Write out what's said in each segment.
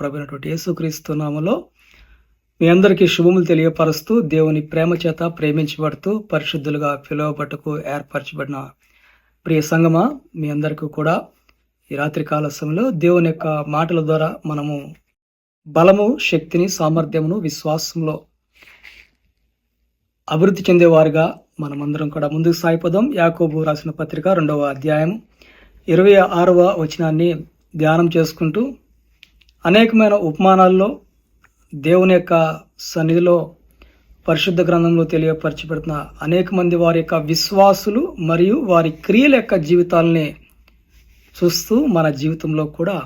ప్రభునటువంటి యేసుక్రీస్తు నామలో మీ అందరికీ శుభములు తెలియపరుస్తూ దేవుని ప్రేమ చేత ప్రేమించబడుతూ పరిశుద్ధులుగా పిలువబట్టుకు ఏర్పరచబడిన ప్రియ సంగమ మీ అందరికీ కూడా ఈ రాత్రి కాల సమయంలో దేవుని యొక్క మాటల ద్వారా మనము బలము శక్తిని సామర్థ్యమును విశ్వాసంలో అభివృద్ధి చెందేవారుగా మనమందరం కూడా ముందుకు సాగిపోదాం. యాకోబు రాసిన పత్రిక రెండవ అధ్యాయం ఇరవై ఆరవ వచనాన్ని ధ్యానం చేసుకుంటూ అనేకమైన ఉపమానాల్లో దేవుని యొక్క సన్నిధిలో పరిశుద్ధ గ్రంథంలో తెలియపరచబడుతున్న అనేక మంది వారి యొక్క విశ్వాసులు మరియు వారి క్రియల యొక్క జీవితాలని చూస్తూ మన జీవితంలో కూడా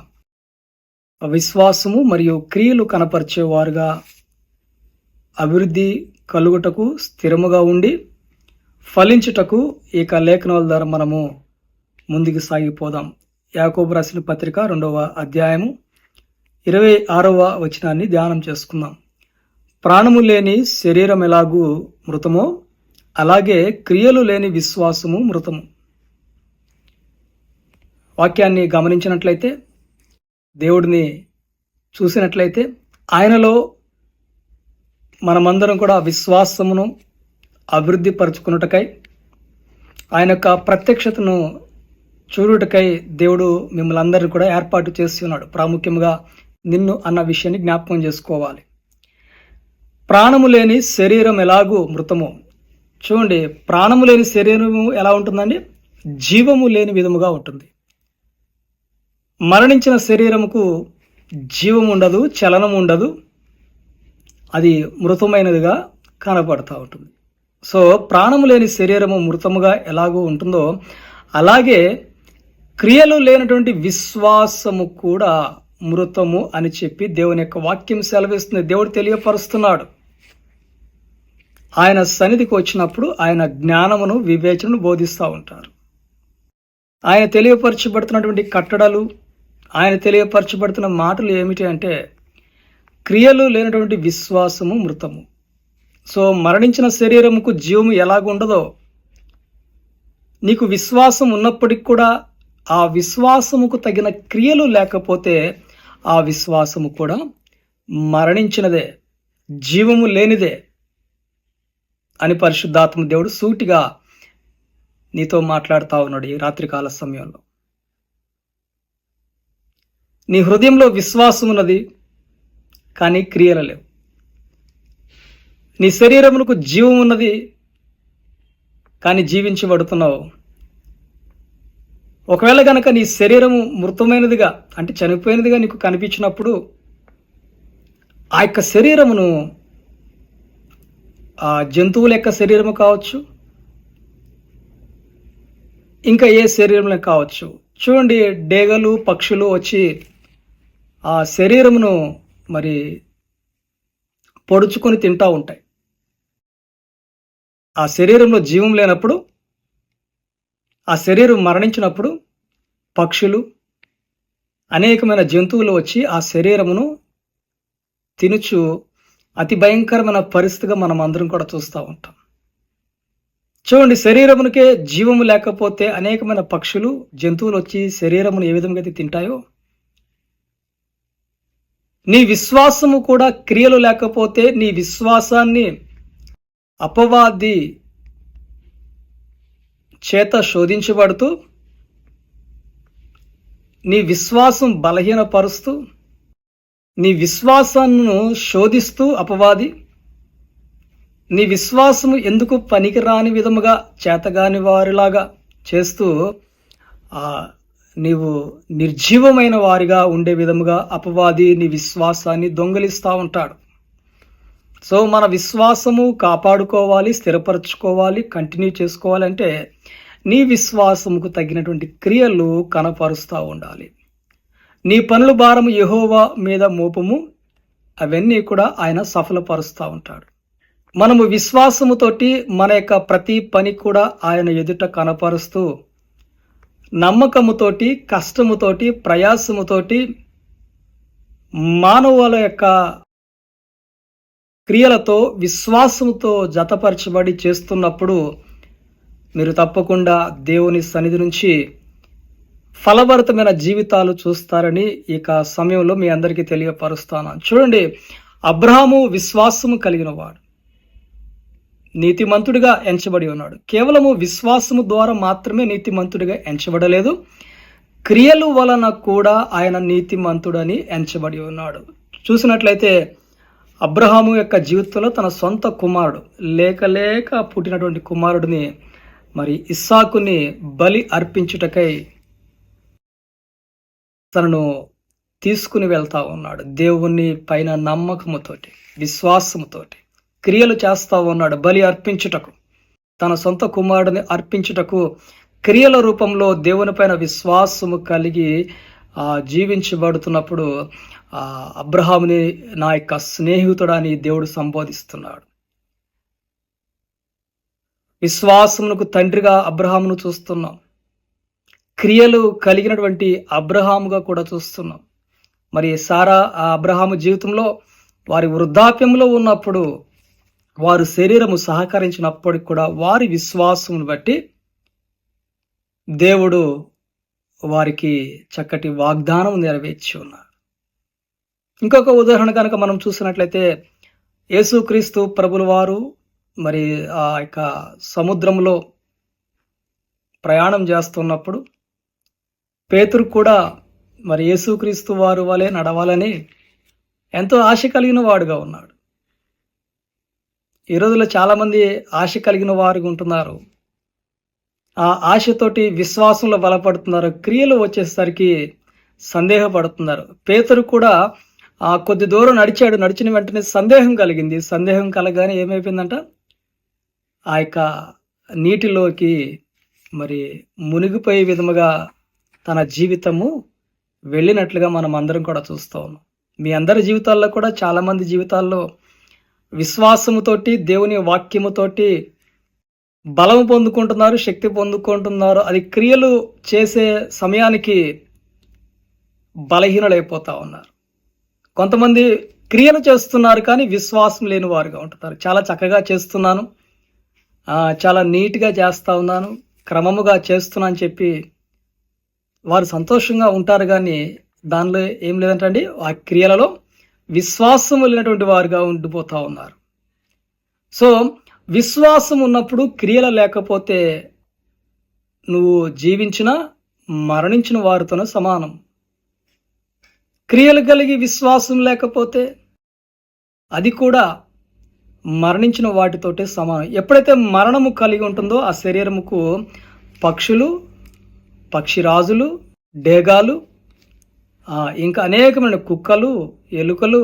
విశ్వాసము మరియు క్రియలు కనపరిచేవారుగా అభివృద్ధి కలుగుటకు స్థిరముగా ఉండి ఫలించుటకు ఇక లేఖనాల ద్వారా మనము ముందుకు సాగిపోదాం. యాకోబు రాసిన పత్రిక రెండవ అధ్యాయము ఇరవై ఆరవ వచనాన్ని ధ్యానం చేసుకుందాం. ప్రాణము లేని శరీరం ఎలాగూ మృతమో అలాగే క్రియలు లేని విశ్వాసము మృతము. వాక్యాన్ని గమనించినట్లయితే దేవుడిని చూసినట్లయితే ఆయనలో మనమందరం కూడా విశ్వాసమును అభివృద్ధి పరుచుకున్నటకై ఆయన యొక్క ప్రత్యక్షతను చూడుటకై దేవుడు మిమ్మల్ని అందరినీ కూడా ఏర్పాటు చేసి ఉన్నాడు. ప్రాముఖ్యంగా నిన్ను అన్న విషయాన్ని జ్ఞాపకం చేసుకోవాలి. ప్రాణము లేని శరీరం ఎలాగూ మృతము. చూడండి ప్రాణము లేని శరీరము ఎలా ఉంటుందండి? జీవము లేని విధముగా ఉంటుంది. మరణించిన శరీరముకు జీవం ఉండదు చలనం ఉండదు. అది మృతమైనదిగా కనపడుతూ ఉంటుంది. సో ప్రాణము లేని శరీరము మృతముగా ఎలాగో ఉంటుందో అలాగే క్రియలు లేనటువంటి విశ్వాసము కూడా మృతము అని చెప్పి దేవుని యొక్క వాక్యం సెలవిస్తుంది. దేవుడు తెలియపరుస్తున్నాడు. ఆయన సన్నిధికి వచ్చినప్పుడు ఆయన జ్ఞానమును వివేచనను బోధిస్తూ ఉంటారు. ఆయన తెలియపరచబడుతున్నటువంటి కట్టడలు ఆయన తెలియపరచబడుతున్న మాటలు ఏమిటి అంటే క్రియలు లేనటువంటి విశ్వాసము మృతము. సో మరణించిన శరీరముకు జీవము ఎలాగుండదో నీకు విశ్వాసం ఉన్నప్పటికి కూడా ఆ విశ్వాసముకు తగిన క్రియలు లేకపోతే ఆ విశ్వాసము కూడా మరణించినదే జీవము లేనిదే అని పరిశుద్ధాత్మ దేవుడు సూటిగా నీతో మాట్లాడుతూ ఉన్నాడు ఈ రాత్రికాల సమయంలో. నీ హృదయంలో విశ్వాసం ఉన్నది కానీ క్రియలు లేవు. నీ శరీరమునకు జీవం ఉన్నది కానీ జీవించబడుతున్నావు. ఒకవేళ కనుక నీ శరీరము మృతమైనదిగా అంటే చనిపోయినదిగా నీకు కనిపించినప్పుడు ఆ యొక్క శరీరమును ఆ జంతువుల యొక్క శరీరము కావచ్చు ఇంకా ఏ శరీరంలో కావచ్చు. చూడండి డేగలు పక్షులు వచ్చి ఆ శరీరమును మరి పొడుచుకొని తింటూ ఉంటాయి. ఆ శరీరంలో జీవం లేనప్పుడు ఆ శరీరం మరణించినప్పుడు పక్షులు అనేకమైన జంతువులు వచ్చి ఆ శరీరమును తినుచు అతి భయంకరమైన పరిస్థితిగా మనం అందరం కూడా చూస్తూ ఉంటాం. చూడండి శరీరమునికే జీవము లేకపోతే అనేకమైన పక్షులు జంతువులు వచ్చి శరీరమును ఏ విధంగా అయితే తింటాయో నీ విశ్వాసము కూడా క్రియలు లేకపోతే నీ విశ్వాసాన్ని అపవాది చేత శోధించబడుతూ నీ విశ్వాసం బలహీనపరుస్తూ నీ విశ్వాసాన్ని శోధిస్తూ అపవాది నీ విశ్వాసము ఎందుకు పనికిరాని విధముగా చేతగాని వారిలాగా చేస్తూ నీవు నిర్జీవమైన వారిగా ఉండే విధముగా అపవాది నీ విశ్వాసాన్ని దొంగలిస్తూ ఉంటాడు. సో మన విశ్వాసము కాపాడుకోవాలి స్థిరపరచుకోవాలి కంటిన్యూ చేసుకోవాలంటే నీ విశ్వాసముకు తగినటువంటి క్రియలు కనపరుస్తూ ఉండాలి. నీ పనుల భారము యహోవా మీద మోపము అవన్నీ కూడా ఆయన సఫలపరుస్తూ ఉంటాడు. మనము విశ్వాసముతోటి మన యొక్క ప్రతి పని కూడా ఆయన ఎదుట కనపరుస్తూ నమ్మకముతోటి కష్టముతోటి ప్రయాసముతోటి మానవుల యొక్క క్రియలతో విశ్వాసంతో జతపరచబడి చేస్తున్నప్పుడు మీరు తప్పకుండా దేవుని సన్నిధి నుంచి ఫలభరితమైన జీవితాలు చూస్తారని ఇక సమయంలో మీ అందరికీ తెలియపరుస్తాను. చూడండి అబ్రహాము విశ్వాసము కలిగిన వాడు నీతిమంతుడిగా ఎంచబడి ఉన్నాడు. కేవలము విశ్వాసము ద్వారా మాత్రమే నీతిమంతుడిగా ఎంచబడలేదు. క్రియలు వలన కూడా ఆయన నీతిమంతుడని ఎంచబడి ఉన్నాడు. చూసినట్లయితే అబ్రహాము యొక్క జీవితంలో తన సొంత కుమారుడు లేక లేక పుట్టినటువంటి కుమారుడిని మరి ఇస్సాకుని బలి అర్పించుటకై తనను తీసుకుని వెళ్తా ఉన్నాడు. దేవుని పైన నమ్మకముతోటి విశ్వాసముతోటి క్రియలు చేస్తూ ఉన్నాడు. బలి అర్పించుటకు తన సొంత కుమారుడిని అర్పించుటకు క్రియల రూపంలో దేవుని పైన విశ్వాసము కలిగి ఆ, జీవించబడుతున్నప్పుడు అబ్రహాముని నా యొక్క స్నేహితుడని దేవుడు సంబోధిస్తున్నాడు. విశ్వాసమునకు తండ్రిగా అబ్రహామును చూస్తున్నాం. క్రియలు కలిగినటువంటి అబ్రహాముగా కూడా చూస్తున్నాం. మరి సారా ఆ అబ్రహాము జీవితంలో వారి వృద్ధాప్యంలో ఉన్నప్పుడు వారు శరీరము సహకరించినప్పటికి కూడా వారి విశ్వాసమును బట్టి దేవుడు వారికి చక్కటి వాగ్దానం నెరవేర్చి ఉన్నారు. ఇంకొక ఉదాహరణ కనుక మనం చూసినట్లయితే యేసుక్రీస్తు ప్రభుల వారు మరి ఆ యొక్క సముద్రంలో ప్రయాణం చేస్తున్నప్పుడు పేతురు కూడా మరి యేసుక్రీస్తు వారు వలె నడవాలని ఎంతో ఆశ కలిగిన వాడుగా ఉన్నాడు. ఈ రోజుల్లో చాలామంది ఆశ కలిగిన వారుగా ఉంటున్నారు. ఆ ఆశతోటి విశ్వాసంలో బలపడుతున్నారు. క్రియలు వచ్చేసరికి సందేహపడుతున్నారు. పేతురు కూడా కొద్ది దూరం నడిచాడు నడిచిన వెంటనే సందేహం కలిగింది. సందేహం కలగానే ఏమైపోయిందంట? ఆ యొక్క నీటిలోకి మరి మునిగిపోయే విధముగా తన జీవితము వెళ్ళినట్లుగా మనం అందరం కూడా చూస్తూ ఉన్నాం. మీ అందరి జీవితాల్లో కూడా చాలామంది జీవితాల్లో విశ్వాసముతోటి దేవుని వాక్యముతోటి బలం పొందుకుంటున్నారు శక్తి పొందుకుంటున్నారు. అది క్రియలు చేసే సమయానికి బలహీనలైపోతా ఉన్నారు. కొంతమంది క్రియలు చేస్తున్నారు కానీ విశ్వాసం లేని వారుగా ఉంటున్నారు. చాలా చక్కగా చేస్తున్నాను. చాలా నీట్గా చేస్తూ ఉన్నాను. క్రమముగా చేస్తున్నా అని చెప్పి వారు సంతోషంగా ఉంటారు కానీ దానిలో ఏం లేదంటండి ఆ క్రియలలో విశ్వాసం లేనటువంటి వారుగా ఉండిపోతూ ఉన్నారు. సో విశ్వాసం ఉన్నప్పుడు క్రియలు లేకపోతే నువ్వు జీవించిన మరణించిన వారితోనే సమానం. క్రియలు కలిగి విశ్వాసం లేకపోతే అది కూడా మరణించిన వాటితోటే సమానం. ఎప్పుడైతే మరణము కలిగి ఉంటుందో ఆ శరీరముకు పక్షులు పక్షిరాజులు డేగాలు ఇంకా అనేకమైన కుక్కలు ఎలుకలు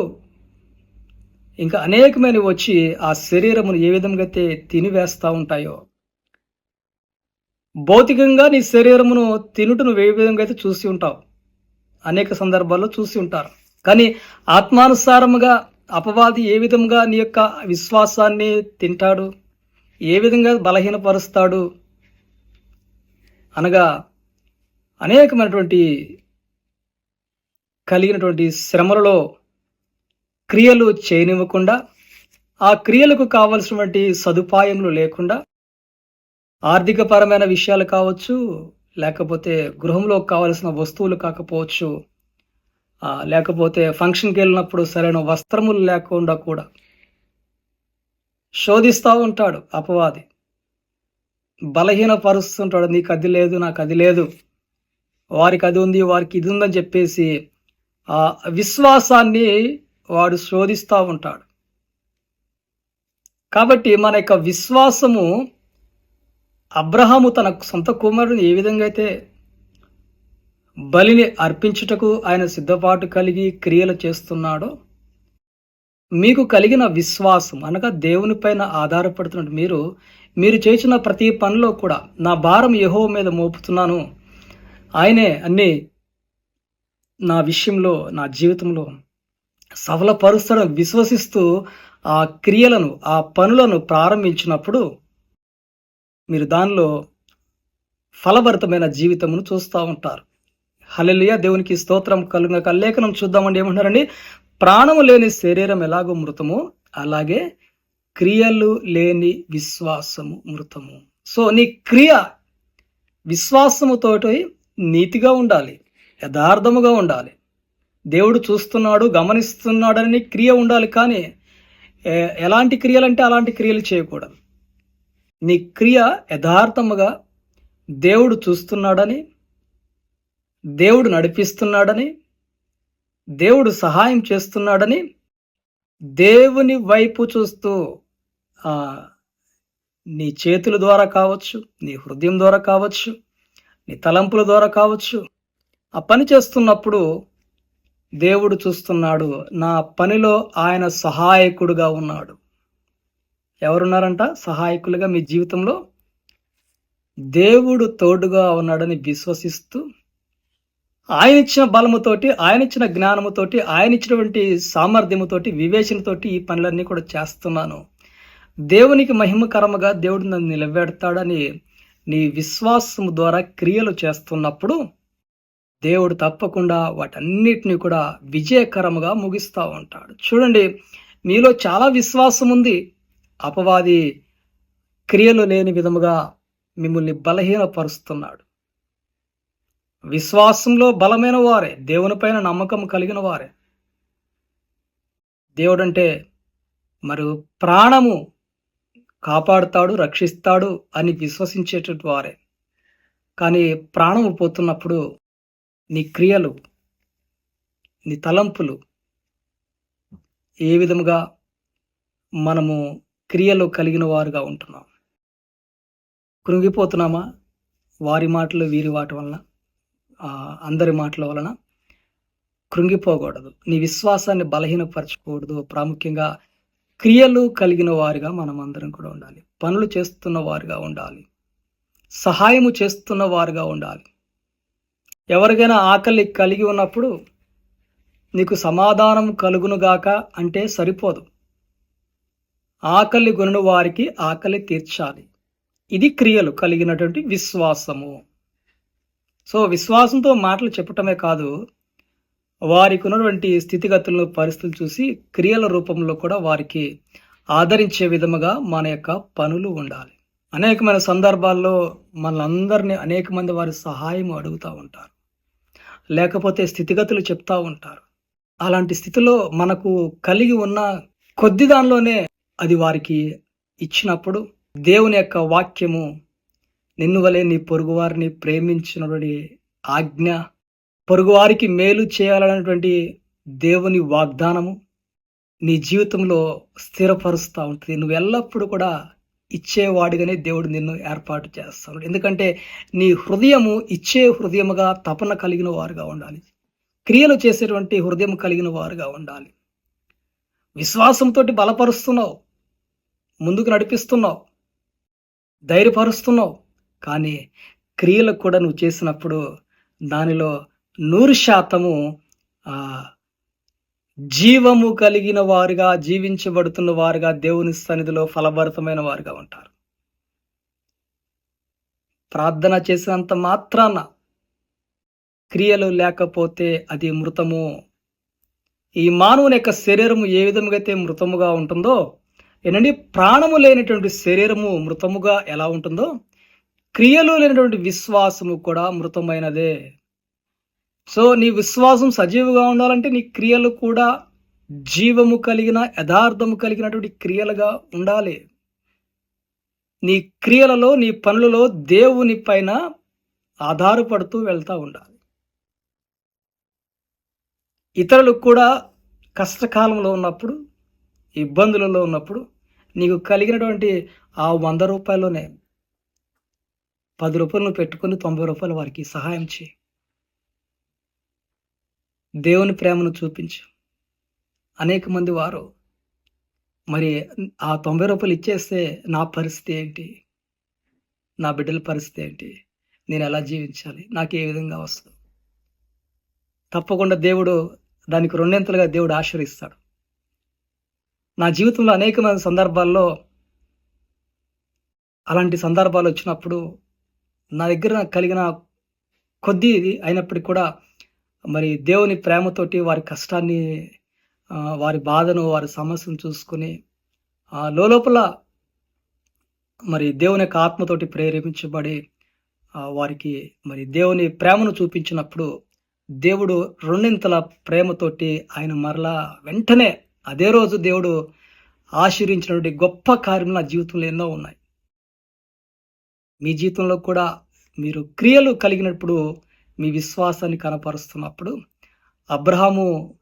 ఇంకా అనేకమైనవి వచ్చి ఆ శరీరమును ఏ విధంగా అయితే తినివేస్తూ ఉంటాయో భౌతికంగా నీ శరీరమును తినుటను ఏ విధంగా అయితే చూసి ఉంటావు అనేక సందర్భాల్లో చూసి ఉంటారు. కానీ ఆత్మానుసారముగా అపవాది ఏ విధంగా నీ యొక్క విశ్వాసాన్ని తింటాడు? ఏ విధంగా బలహీనపరుస్తాడు? అనగా అనేకమైనటువంటి కలిగినటువంటి శ్రమలలో క్రియలు చేయనివ్వకుండా ఆ క్రియలకు కావలసినటువంటి సదుపాయములు లేకుండా ఆర్థికపరమైన విషయాలు కావచ్చు లేకపోతే గృహంలో కావలసిన వస్తువులు కాకపోవచ్చు లేకపోతే ఫంక్షన్కి వెళ్ళినప్పుడు సరైన వస్త్రములు లేకుండా కూడా శోధిస్తూ ఉంటాడు అపవాది. బలహీనపరుస్తుంటాడు నీకు అది లేదు నాకు అది లేదు వారికి అది ఉంది వారికి ఇది ఉందని చెప్పేసి ఆ విశ్వాసాన్ని వాడు శోధిస్తూ ఉంటాడు. కాబట్టి మన యొక్క విశ్వాసము అబ్రహాము తన సొంత కుమారుని ఏ విధంగా అయితే బలిని అర్పించుటకు ఆయన సిద్ధపాటు కలిగి క్రియలు చేస్తున్నాడో మీకు కలిగిన విశ్వాసం అనగా దేవునిపైన ఆధారపడుతున్నట్టు మీరు మీరు చేసిన ప్రతి పనిలో కూడా నా భారం యహో మీద మోపుతున్నాను. ఆయనే అన్ని నా విషయంలో నా జీవితంలో సఫలపరుస్తాడని విశ్వసిస్తూ ఆ క్రియలను ఆ పనులను ప్రారంభించినప్పుడు మీరు దానిలో ఫలభరితమైన జీవితమును చూస్తూ ఉంటారు. హలెలుయ దేవునికి స్తోత్రం కలుగక లేఖనం చూద్దామండి. ఏమంటారండి ప్రాణము లేని శరీరం ఎలాగో మృతము? అలాగే క్రియలు లేని విశ్వాసము మృతము. సో నీ క్రియ విశ్వాసముతోటి నీతిగా ఉండాలి యథార్థముగా ఉండాలి. దేవుడు చూస్తున్నాడు గమనిస్తున్నాడని క్రియ ఉండాలి కానీ ఎలాంటి ఎలాంటి క్రియలంటే అలాంటి క్రియలు చేయకూడదు. నీ క్రియ యథార్థముగా దేవుడు చూస్తున్నాడని దేవుడు నడిపిస్తున్నాడని దేవుడు సహాయం చేస్తున్నాడని దేవుని వైపు చూస్తూ నీ చేతుల ద్వారా కావచ్చు నీ హృదయం ద్వారా కావచ్చు నీ తలంపుల ద్వారా కావచ్చు ఆ పని చేస్తున్నప్పుడు దేవుడు చూస్తున్నాడు. నా పనిలో ఆయన సహాయకుడుగా ఉన్నాడు. ఎవరున్నారంట? సహాయకులుగా మీ జీవితంలో దేవుడు తోడుగా ఉన్నాడని విశ్వసిస్తూ ఆయన ఇచ్చిన బలముతోటి ఆయన ఇచ్చిన జ్ఞానముతోటి ఆయన ఇచ్చినటువంటి సామర్థ్యముతోటి వివేచనతోటి ఈ పనులన్నీ కూడా చేస్తున్నాను. దేవునికి మహిమకరముగా దేవుడు నన్ను నిలబెడతాడని నీ విశ్వాసము ద్వారా క్రియలు చేస్తున్నప్పుడు దేవుడు తప్పకుండా వాటన్నిటిని కూడా విజయకరముగా ముగిస్తూ ఉంటాడు. చూడండి మీలో చాలా విశ్వాసం ఉంది అపవాది క్రియలు లేని విధముగా మిమ్మల్ని బలహీనపరుస్తున్నాడు. విశ్వాసంలో బలమైన వారే దేవునిపైన నమ్మకం కలిగిన వారే. దేవుడంటే మరి ప్రాణము కాపాడుతాడు రక్షిస్తాడు అని విశ్వసించేటటువంటి వారే. కానీ ప్రాణము పోతున్నప్పుడు నీ క్రియలు నీ తలంపులు ఏ విధముగా మనము క్రియలు కలిగిన వారుగా ఉంటున్నాం. కృంగిపోతున్నామా? వారి మాటలు వీరి వాటి వలన అందరి మాటల వలన కృంగిపోకూడదు. నీ విశ్వాసాన్ని బలహీనపరచకూడదు. ప్రాముఖ్యంగా క్రియలు కలిగిన వారిగా మనం అందరం కూడా ఉండాలి. పనులు చేస్తున్న వారుగా ఉండాలి. సహాయము చేస్తున్న వారుగా ఉండాలి. ఎవరికైనా ఆకలి కలిగి ఉన్నప్పుడు నీకు సమాధానం కలుగునుగాక అంటే సరిపోదు. ఆకలి గుణను వారికి ఆకలి తీర్చాలి. ఇది క్రియలు కలిగినటువంటి విశ్వాసము. సో విశ్వాసంతో మాటలు చెప్పటమే కాదు వారికి ఉన్నటువంటి స్థితిగతులను పరిస్థితులు చూసి క్రియల రూపంలో కూడా వారికి ఆదరించే విధముగా మన యొక్క పనులు ఉండాలి. అనేకమైన సందర్భాల్లో మనందరినీ అనేక మంది వారి సహాయం అడుగుతూ ఉంటారు. లేకపోతే స్థితిగతులు చెప్తా ఉంటారు. అలాంటి స్థితిలో మనకు కలిగి ఉన్న కొద్ది దానిలోనే అది వారికి ఇచ్చినప్పుడు దేవుని యొక్క వాక్యము నిన్ను వలె నీ పొరుగువారిని ప్రేమించినటువంటి ఆజ్ఞ పొరుగువారికి మేలు చేయాలనేటువంటి దేవుని వాగ్దానము నీ జీవితంలో స్థిరపరుస్తూ ఉంటుంది. నువ్వు ఎల్లప్పుడూ కూడా ఇచ్చేవాడిగానే దేవుడు నిన్ను ఏర్పాటు చేస్తాడు. ఎందుకంటే నీ హృదయము ఇచ్చే హృదయముగా తపన కలిగిన వారుగా ఉండాలి. క్రియలు చేసేటువంటి హృదయం కలిగిన వారుగా ఉండాలి. విశ్వాసంతో బలపరుస్తున్నావు. ముందుకు నడిపిస్తున్నావు. ధైర్యపరుస్తున్నావు. కానీ క్రియలు కూడా నువ్వు చేసినప్పుడు దానిలో నూరు శాతము జీవము కలిగిన వారుగా జీవించబడుతున్న వారుగా దేవుని సన్నిధిలో ఫలభరితమైన వారుగా ఉంటారు. ప్రార్థన చేసినంత మాత్రాన క్రియలు లేకపోతే అది మృతము. ఈ మానవుని యొక్క శరీరము ఏ విధముగా అయితే మృతముగా ఉంటుందో ఏంటంటే ప్రాణము లేనటువంటి శరీరము మృతముగా ఎలా ఉంటుందో క్రియలు లేనటువంటి విశ్వాసము కూడా మృతమైనదే. సో నీ విశ్వాసం సజీవుగా ఉండాలంటే నీ క్రియలు కూడా జీవము కలిగిన యథార్థము కలిగినటువంటి క్రియలుగా ఉండాలి. నీ క్రియలలో నీ పనులలో దేవుని పైన ఆధారపడుతూ వెళ్తూ ఉండాలి. ఇతరులకు కూడా కష్టకాలంలో ఉన్నప్పుడు ఇబ్బందులలో ఉన్నప్పుడు నీకు కలిగినటువంటి ఆ వంద రూపాయల్లోనే పది రూపాయలు నువ్వు పెట్టుకొని తొంభై రూపాయలు వారికి సహాయం చేయి. దేవుని ప్రేమను చూపించు. అనేక మంది వారు మరి ఆ తొంభై రూపాయలు ఇచ్చేస్తే నా పరిస్థితి ఏంటి? నా బిడ్డల పరిస్థితి ఏంటి? నేను ఎలా జీవించాలి? నాకు ఏ విధంగా వస్తుంది? తప్పకుండా దేవుడు దానికి రెండింతలుగా దేవుడు ఆశీర్వదిస్తాడు. నా జీవితంలో అనేకమైన సందర్భాల్లో అలాంటి సందర్భాలు వచ్చినప్పుడు నా దగ్గర కలిగిన కొద్ది అయినప్పటికీ కూడా మరి దేవుని ప్రేమతోటి వారి కష్టాన్ని వారి బాధను వారి సమస్యను చూసుకొని ఆ, లోపల మరి దేవుని యొక్క ఆత్మతోటి ప్రేరేపించబడి వారికి మరి దేవుని ప్రేమను చూపించినప్పుడు దేవుడు రెండింతల ప్రేమతోటి ఆయన మరలా వెంటనే అదే రోజు దేవుడు ఆశీర్వించినటువంటి గొప్ప కార్యములు నా జీవితంలో ఎన్నో ఉన్నాయి. మీ జీవితంలో కూడా మీరు క్రియలు కలిగినప్పుడు మీ విశ్వాసాన్ని కనపరుస్తున్నప్పుడు అబ్రహాము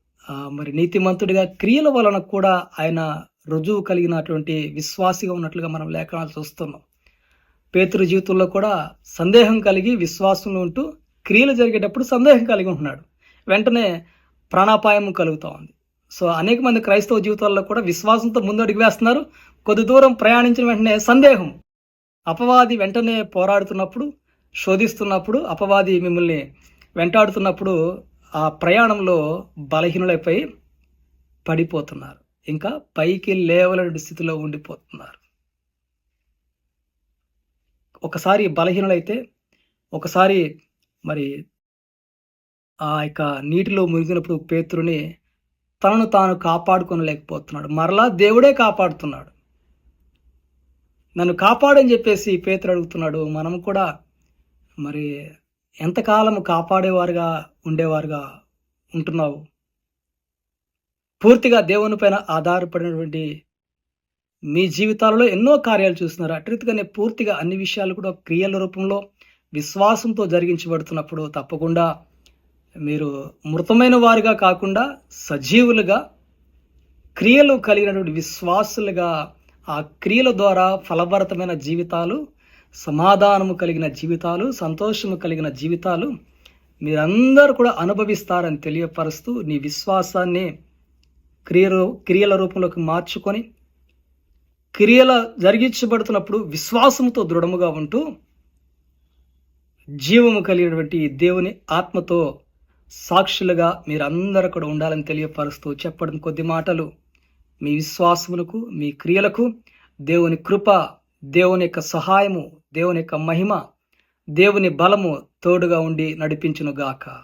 మరి నీతిమంతుడిగా క్రియల వలన కూడా ఆయన రుజువు కలిగినటువంటి విశ్వాసిగా ఉన్నట్లుగా మనం లేఖనాలు చూస్తున్నాం. పేతురు జీవితంలో కూడా సందేహం కలిగి విశ్వాసంలో ఉంటూ క్రియలు జరిగేటప్పుడు సందేహం కలిగి ఉంటున్నాడు. వెంటనే ప్రాణాపాయం కలుగుతూ ఉంది. సో అనేక మంది క్రైస్తవ జీవితాల్లో కూడా విశ్వాసంతో ముందడుగు వేస్తున్నారు. కొద్ది దూరం ప్రయాణించిన వెంటనే సందేహం. అపవాది వెంటనే పోరాడుతున్నప్పుడు శోధిస్తున్నప్పుడు అపవాది మిమ్మల్ని వెంటాడుతున్నప్పుడు ఆ ప్రయాణంలో బలహీనులైపోయి పడిపోతున్నారు. ఇంకా పైకి లేవలేని స్థితిలో ఉండిపోతున్నారు. ఒకసారి బలహీనులైతే ఒకసారి మరి ఆ యొక్క నీటిలో మునిగినప్పుడు పేతురుని తనను తాను కాపాడుకోనలేకపోతున్నాడు. మరలా దేవుడే కాపాడుతున్నాడు. నన్ను కాపాడని చెప్పేసి పేతుడు అడుగుతున్నాడు. మనం కూడా మరి ఎంతకాలం కాపాడేవారుగా ఉండేవారుగా ఉంటున్నావు? పూర్తిగా దేవుని పైన ఆధారపడినటువంటి మీ జీవితాలలో ఎన్నో కార్యాలు చూస్తున్నారు. అటు పూర్తిగా అన్ని విషయాలు కూడా క్రియల రూపంలో విశ్వాసంతో జరిగించబడుతున్నప్పుడు తప్పకుండా మీరు మృతమైన వారుగా కాకుండా సజీవులుగా క్రియలు కలిగినటువంటి విశ్వాసులుగా ఆ క్రియల ద్వారా ఫలభరితమైన జీవితాలు సమాధానము కలిగిన జీవితాలు సంతోషము కలిగిన జీవితాలు మీరందరూ కూడా అనుభవిస్తారని తెలియపరుస్తూ నీ విశ్వాసాన్ని క్రియ క్రియల రూపంలోకి మార్చుకొని క్రియల జరిగించబడుతున్నప్పుడు విశ్వాసంతో దృఢముగా ఉంటూ జీవము కలిగినటువంటి దేవుని ఆత్మతో సాక్షులుగా మీరందరూ కూడా ఉండాలని తెలియపరుస్తూ చెప్పడం కొద్ది మాటలు. మీ విశ్వాసమునకు మీ క్రియలకు దేవుని కృప దేవుని యొక్క సహాయము దేవుని యొక్క మహిమ దేవుని బలము తోడుగా ఉండి నడిపించునుగాక.